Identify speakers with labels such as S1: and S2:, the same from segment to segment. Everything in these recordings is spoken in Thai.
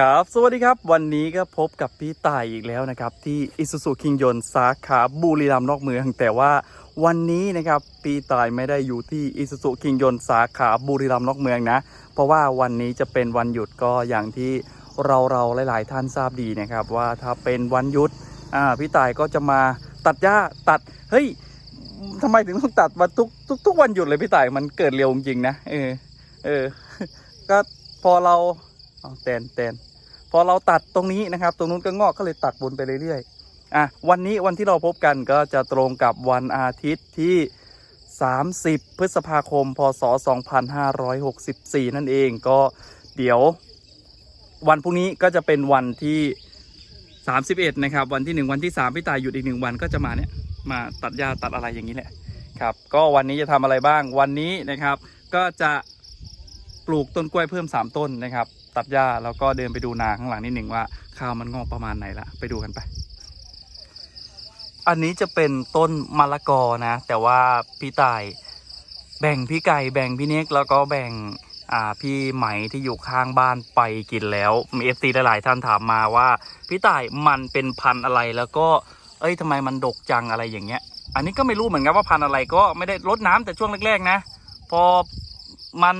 S1: ครับ สวัสดีครับ วันนี้ก็พบกับพี่ต่ายอีกแล้วนะครับ ที่อิสุสุคิงยนสาขาบุรีรัมย์นอกเมือง แต่ว่าวันนี้นะครับพี่ต่ายไม่ได้อยู่ที่อิสุสุคิงยนสาขาบุรีรัมย์นอกเมืองนะ เพราะว่าวันนี้จะเป็นวันหยุดก็อย่างที่เราเราหลาย ๆ ท่านทราบดีนะครับ ว่าถ้าเป็นวันหยุดอ่าพี่ต่ายก็จะมาตัดหญ้าตัดเฮ้ยทำไมถึงต้องตัดมาทุกทุกทุกวันหยุดเลยพี่ต่ายมันเกิดเร็วจริงนะเออเออก็พอเราเอาแตนแตน พอเราตัดตรงนี้นะครับ ตรงนู้นก็งอกก็เลยตัดบนไปเรื่อยๆอะวันนี้วันที่เราพบกันก็จะตรงกับวันอาทิตย์ที่ 30 พฤษภาคม พศ 2564 นั่นเองก็เดี๋ยว วันพรุ่งนี้ก็จะเป็นวันที่ 31 นะครับ วันที่ 1 วันที่ 3พี่ตายหยุดอีกหนึ่งวันก็จะมาเนี่ยมาตัดหญ้าตัดอะไรอย่างนี้แหละครับ ก็วันนี้จะทำอะไรบ้างวันนี้นะครับ ก็จะ ปลูกต้นกล้วยเพิ่ม 3 ต้นนะครับ ตัดหญ้าแล้วก็เดินไปดูนาข้างหลังนิดหนึ่งว่าข้าวมันงอกประมาณไหนละไปดูกันไป อันนี้จะเป็นต้นมะละกอนะ แต่ว่าพี่ต่ายแบ่งพี่ไก่แบ่งพี่เน็กแล้วก็แบ่งอ่าพี่ไหมที่อยู่ข้างบ้านไปกินแล้วมีเอฟซีหลายๆท่านถามมาว่า พี่ต่ายมันเป็นพันธุ์อะไรแล้วก็ เอ้ยทำไมมันดกจังอะไรอย่างเงี้ย อันนี้ก็ไม่รู้เหมือนกันว่าพันธุ์อะไรก็ไม่ได้รดน้ำแต่ช่วงแรกๆนะ พอมัน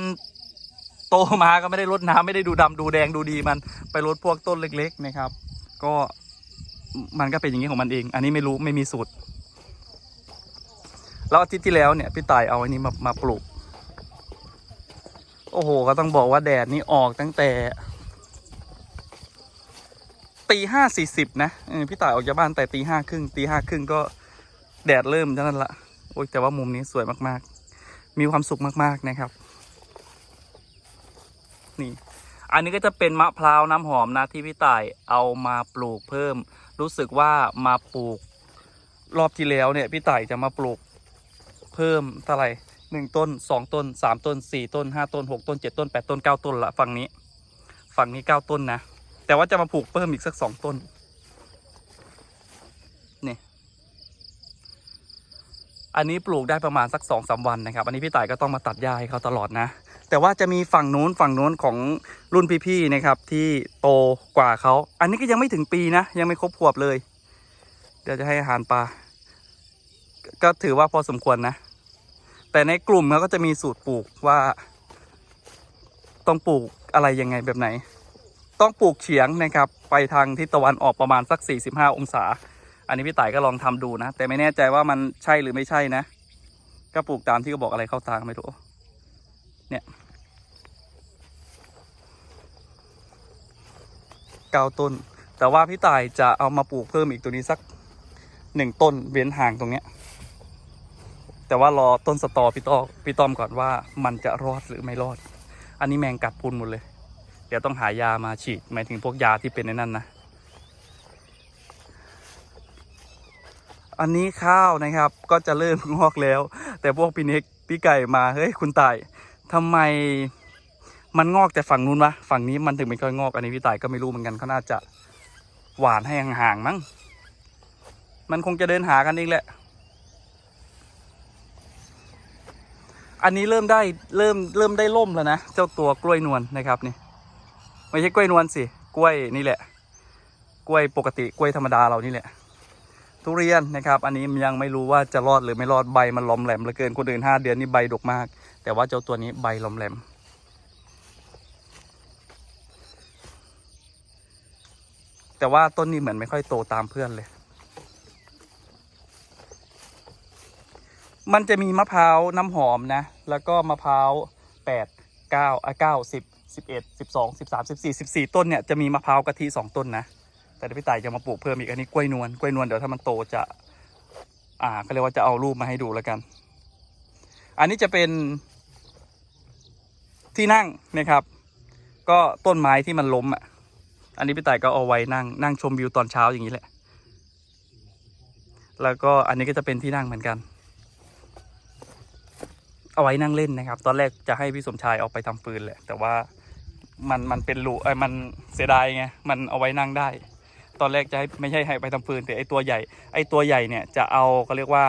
S1: ตมาก็ไม่ได้รดน้ำไม่ได้ดูดำดูแดงดูดีมันไปรดพวกต้นเล็ก ๆ นะครับ ก็มันก็เป็นอย่างนี้ของมันเอง อันนี้ไม่รู้ไม่มีสูตร แล้วอาทิตย์ที่แล้วเนี่ยพี่ตายเอาอันนี้มามาปลูก โอ้โห ก็ต้องบอกว่าแดดนี่ออกตั้งแต่ตีห้าสี่สิบนะพี่ตายออกจากบ้านแต่ตีห้าครึ่งตีห้าครึ่งก็แดดเริ่มเท่านั้นละโอ้ยแต่ว่ามุมนี้สวยมากๆ มีความสุขมากๆนะครับ นี่ อันนี้ก็จะเป็นมะพร้าวน้ำหอมนะที่พี่ต่ายเอามาปลูกเพิ่ม รู้สึกว่ามาปลูก รอบที่แล้วเนี่ยพี่ต่ายจะมาปลูกเพิ่มเท่าไหร่หนึ่งต้นสองต้นสามต้นสี่ต้นห้าต้นหกต้นเจ็ดต้นแปดต้นเก้าต้นละฝั่งนี้ ฝั่งนี้เก้าต้นนะ แต่ว่าจะมาปลูกเพิ่มอีกสักสองต้นนี่อันนี้ปลูกได้ประมาณสักสองสามวันนะครับ อันนี้พี่ต่ายก็ต้องมาตัดหญ้าให้เขาตลอดนะ แต่ว่าจะมีฝั่งนู้นฝั่งนู้นของรุ่นพี่ๆนะครับ ที่โตกว่าเขา อันนี้ก็ยังไม่ถึงปีนะ ยังไม่ครบขวบเลย เดี๋ยวจะให้อาหารปลา ก็ถือว่าพอสมควรนะ แต่ในกลุ่มเขาก็จะมีสูตรปลูกว่า ต้องปลูกอะไรยังไงแบบไหน ต้องปลูกเฉียงนะครับ ไปทางทิศตะวันออกประมาณสัก 45 องศา อันนี้พี่ต่ายก็ลองทำดูนะ แต่ไม่แน่ใจว่ามันใช่หรือไม่ใช่นะ ก็ปลูกตามที่เขาบอกอะไรเข้าตาไม่รู้ เนี่ยเก้าต้น แต่ว่าพี่ต่ายจะเอามาปลูกเพิ่มอีกตัวนี้สักหนึ่งต้นเว้นห่างตรงเนี้ย แต่ว่ารอต้นสตอพี่ต้อพี่ต้อมก่อนว่ามันจะรอดหรือไม่รอด อันนี้แมงกัดพุนหมดเลย เดี๋ยวต้องหายามาฉีดหมายถึงพวกยาที่เป็นในนั้นนะอันนี้ข้าวนะครับก็จะเริ่มงอกแล้ว แต่พวกพี่เน็กพี่ไก่มาเฮ้ยคุณตาย ทำไมมันงอกแต่ฝั่งนู้นวะฝั่งนี้มันถึงไม่ค่อยงอกอันนี้พี่ต่ายก็ไม่รู้เหมือนกันเขาน่าจะหวานให้ห่างๆมั้งมันคงจะเดินหากันเองแหละ อันนี้เริ่มได้เริ่มเริ่มได้ล่มแล้วนะเจ้าตัวกล้วยนวลนะครับนี่ไม่ใช่กล้วยนวลสิกล้วยนี่แหละ กล้วยปกติกล้วยธรรมดาเรานี่แหละ ทุเรียนนะครับ อันนี้ยังไม่รู้ว่าจะรอดหรือไม่รอดใบมันล้อมแหลมเหลือเกินคนอื่นห้าเดือนนี่ใบดกมาก แต่ว่าเจ้าตัวนี้ใบลมแหลม แต่ว่าต้นนี้เหมือนไม่ค่อยโตตามเพื่อนเลย มันจะมีมะพร้าวน้ำหอมนะ แล้วก็มะพร้าวแปดเก้าอะเก้าสิบสิบเอ็ดสิบสองสิบสามสิบสี่สิบสี่ต้นเนี่ยจะมีมะพร้าวกะทิสองต้นนะ แต่พี่ต่ายจะมาปลูกเพิ่มอีกอันนี้กล้วยนวลกล้วยนวลเดี๋ยวถ้ามันโตจะ อ่าก็เรียกว่าจะเอารูปมาให้ดูแล้วกัน อันนี้จะเป็น ที่นั่งนะครับ ก็ต้นไม้ที่มันล้มอะ อันนี้พี่ต่ายก็เอาไว้นั่งนั่งชมวิวตอนเช้าอย่างนี้แหละ แล้วก็อันนี้ก็จะเป็นที่นั่งเหมือนกัน เอาไว้นั่งเล่นนะครับ ตอนแรกจะให้พี่สมชายเอาไปทำฟืนแหละ แต่ว่ามันมันเป็นรูเอ้มันเสียดายไง มันเอาไว้นั่งได้ ตอนแรกจะให้ไม่ใช่ให้ไปทำฟืนแต่ไอตัวใหญ่ ไอตัวใหญ่เนี่ยจะเอาก็เรียกว่า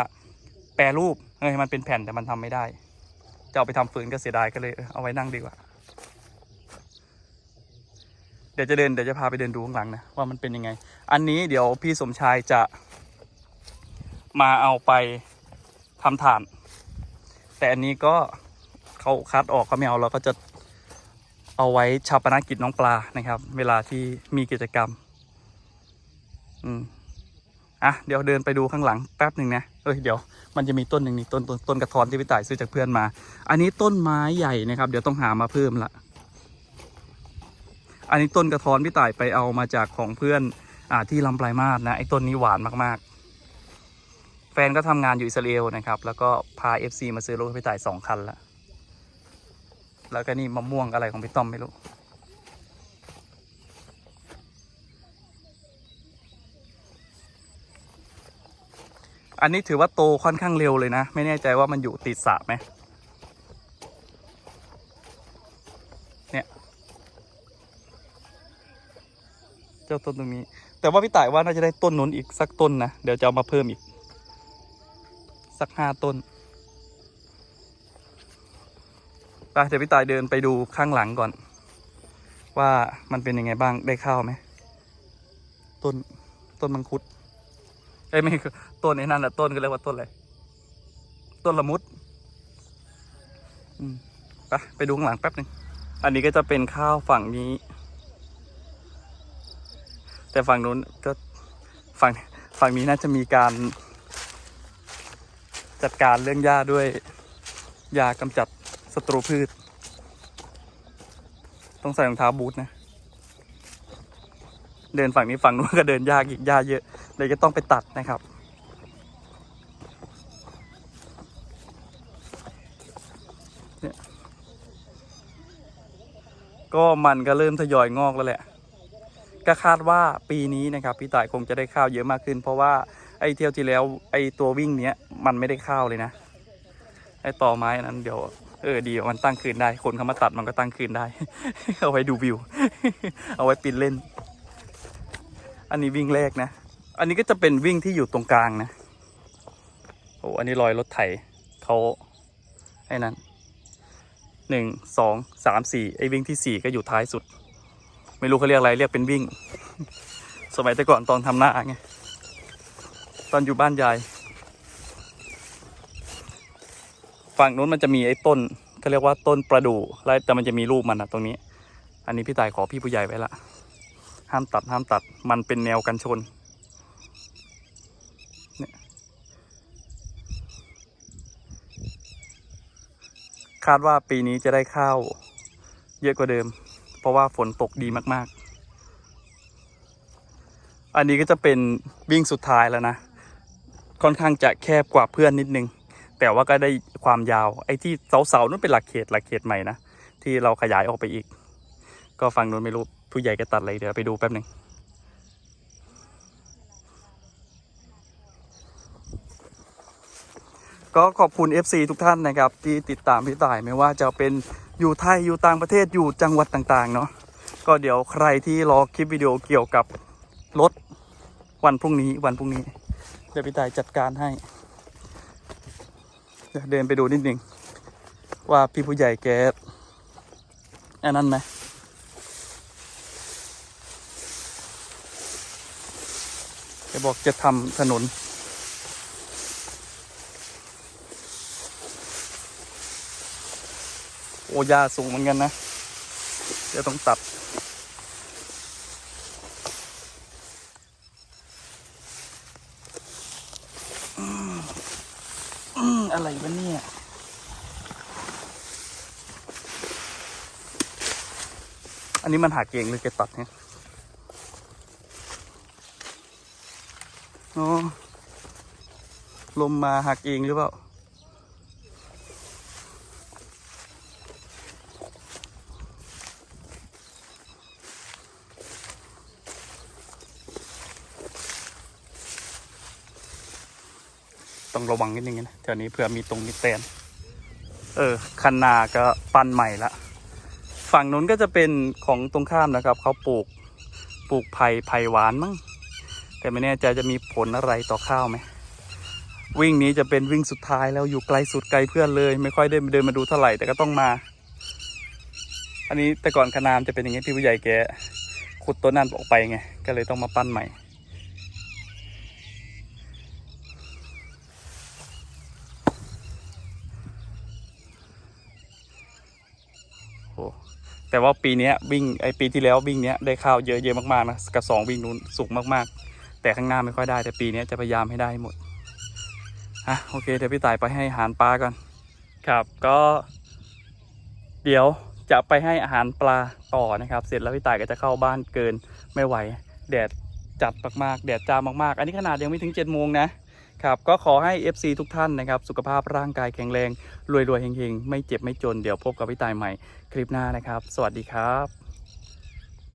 S1: แปรรูปเฮ้ยมันเป็นแผ่นแต่มันทำไม่ได้ จะเอาไปทำฟืนก็เสียดายก็เลยเอาไว้นั่งดีกว่า เดี๋ยวจะเดินเดี๋ยวจะพาไปเดินดูข้างหลังนะว่ามันเป็นยังไง อันนี้เดี๋ยวพี่สมชายจะมาเอาไปทำฐาน แต่อันนี้ก็เขาคัดออกเขาไม่เอาเราก็จะเอาไว้ชาปนกิจน้องปลานะครับ เวลาที่มีกิจกรรม อืม อะเดี๋ยวเดินไปดูข้างหลังแป๊บหนึ่งนะเอ้ยเดี๋ยวมันจะมีต้นหนึ่งนี่ต้นต้นต้นกระท้อนที่พี่ต่ายซื้อจากเพื่อนมา อันนี้ต้นไม้ใหญ่นะครับ เดี๋ยวต้องหามาเพิ่มละอันนี้ต้นกระท้อนพี่ต่ายไปเอามาจากของเพื่อนอ่าที่ลำปลายมาศนะไอ้ต้นนี้หวานมากๆ แฟนก็ทำงานอยู่อิสราเอลนะครับ แล้วก็พา FC มาซื้อรถพี่ต่ายสองคันละแล้วก็นี่มะม่วงอะไรของพี่ต้อมไม่รู้ อันนี้ถือว่าโตค่อนข้างเร็วเลยนะ ไม่แน่ใจว่ามันอยู่ติดสระไหมเนี่ยเจ้าต้นตรงนี้ แต่ว่าพี่ต่ายว่าน่าจะได้ต้นนู้นอีกสักต้นนะ เดี๋ยวจะเอามาเพิ่มอีก สักห้าต้นไปเดี๋ยวพี่ต่ายเดินไปดูข้างหลังก่อน ว่ามันเป็นยังไงบ้างได้ข้าวไหมต้นต้นมังคุด เอ้ไม่ต้นไอ้นั่นแหละต้นก็เรียกว่าต้นอะไรต้นละมุดไปไปดูข้างหลังแป๊บหนึ่งอันนี้ก็จะเป็นข้าวฝั่งนี้ แต่ฝั่งนู้นก็ฝั่งฝั่งนี้น่าจะมีการ จัดการเรื่องหญ้าด้วยยากำจัดศัตรูพืช ต้องใส่รองเท้าบูทนะ เดินฝั่งนี้ฝั่งนู้นก็เดินยากอีกหญ้าเยอะ เลยก็ต้องไปตัดนะครับเนี่ยก็มันก็เริ่มทยอยงอกแล้วแหละ ก็คาดว่าปีนี้นะครับ พี่ต่ายคงจะได้ข้าวเยอะมากขึ้น เพราะว่าไอ้เที่ยวที่แล้วไอ้ตัววิ่งเนี้ยมันไม่ได้ข้าวเลยนะ ไอ้ต่อไม้นนั้นเดี๋ยวเออดีมันตั้งคืนได้ คนเขามาตัดมันก็ตั้งคืนได้ เอาไว้ดูวิว เอาไว้ปีนเล่น อันนี้วิ่งแรกนะ อันนี้ก็จะเป็นวิ่งที่อยู่ตรงกลางนะโอ้อันนี้รอยรถไถเขาไอ้นั้นหนึ่งสองสามสี่ไอ้วิ่งที่สี่ก็อยู่ท้ายสุด ไม่รู้เขาเรียกอะไรเรียกเป็นวิ่ง สมัยแต่ก่อนตอนทำหน้าไงตอนอยู่บ้านยาย ฝั่งนู้นมันจะมีไอ้ต้นเขาเรียกว่าต้นประดู่แล้วแต่มันจะมีรูปมันอะตรงนี้ อันนี้พี่ตายขอพี่ผู้ใหญ่ไว้ละห้ามตัดห้ามตัดมันเป็นแนวกันชนเนี่ย คาดว่าปีนี้จะได้ข้าวเยอะกว่าเดิม เพราะว่าฝนตกดีมากๆ อันนี้ก็จะเป็นวิ่งสุดท้ายแล้วนะ ค่อนข้างจะแคบกว่าเพื่อนนิดนึง แต่ว่าก็ได้ความยาว ไอ้ที่เสาๆนั่นเป็นหลักเขตหลักเขตใหม่นะ ที่เราขยายออกไปอีก ก็ฟังนู้นไม่รู้ผู้ใหญ่ก็ตัดอะไรเดี๋ยวไปดูแป๊บหนึ่ง ก็ขอบคุณ FC ทุกท่านนะครับ ที่ติดตามพี่ต่ายไม่ว่าจะเป็นอยู่ไทยอยู่ต่างประเทศอยู่จังหวัดต่างๆเนาะก็เดี๋ยวใครที่รอคลิปวิดีโอเกี่ยวกับรถวันพรุ่งนี้วันพรุ่งนี้เดี๋ยวพี่ต่ายจัดการให้เดี๋ยวเดินไปดูนิดนึงว่าพี่ผู้ใหญ่แกอันนั้นไหมแกบอกจะทำถนน โอ้ ยาสูงเหมือนกันนะ เดี๋ยวต้องตัดอืมอืมอะไรวะเนี่ยอันนี้มันหักเองหรือแกตัดเนี่ยอ๋อลมมาหักเองหรือเปล่า ต้องระวังนิดนึงนะแถวนี้เผื่อมีตรงมีแตนเออคันนาก็ปั้นใหม่ละ ฝั่งนู้นก็จะเป็นของตรงข้ามนะครับเขาปลูกปลูกไผ่ไผ่หวานมั้งแต่ไม่แน่ใจจะมีผลอะไรต่อข้าวไหมวิ่งนี้จะเป็นวิ่งสุดท้ายแล้วอยู่ไกลสุดไกลเพื่อนเลย ไม่ค่อยได้เดินมาดูเท่าไหร่แต่ก็ต้องมา อันนี้แต่ก่อนขนามจะเป็นอย่างนี้พี่ผู้ใหญ่แกขุดต้นนั้นออกไปไงก็เลยต้องมาปั้นใหม่ แต่ว่าปีนี้วิ่งไอปีที่แล้ววิ่งเนี้ยได้ข้าวเยอะเยอะมากๆนะกับสองวิ่งนู้นสุกมากๆ แต่ข้างหน้าไม่ค่อยได้แต่ปีนี้จะพยายามให้ได้ให้หมดอะโอเคเดี๋ยวพี่ต่ายไปให้อาหารปลาก่อนครับก็ เดี๋ยวจะไปให้อาหารปลาต่อนะครับ เสร็จแล้วพี่ต่ายก็จะเข้าบ้านเกินไม่ไหว แดดจัดมากๆแดดจ้ามากๆ อันนี้ขนาดยังไม่ถึง7จ็ดโมงนะ ครับก็ขอให้ FC ทุกท่านนะครับ สุขภาพร่างกายแข็งแรง รวยๆเฮงๆ ไม่เจ็บไม่จนเดี๋ยวพบกับพี่ตายใหม่คลิปหน้านะครับ สวัสดีครับ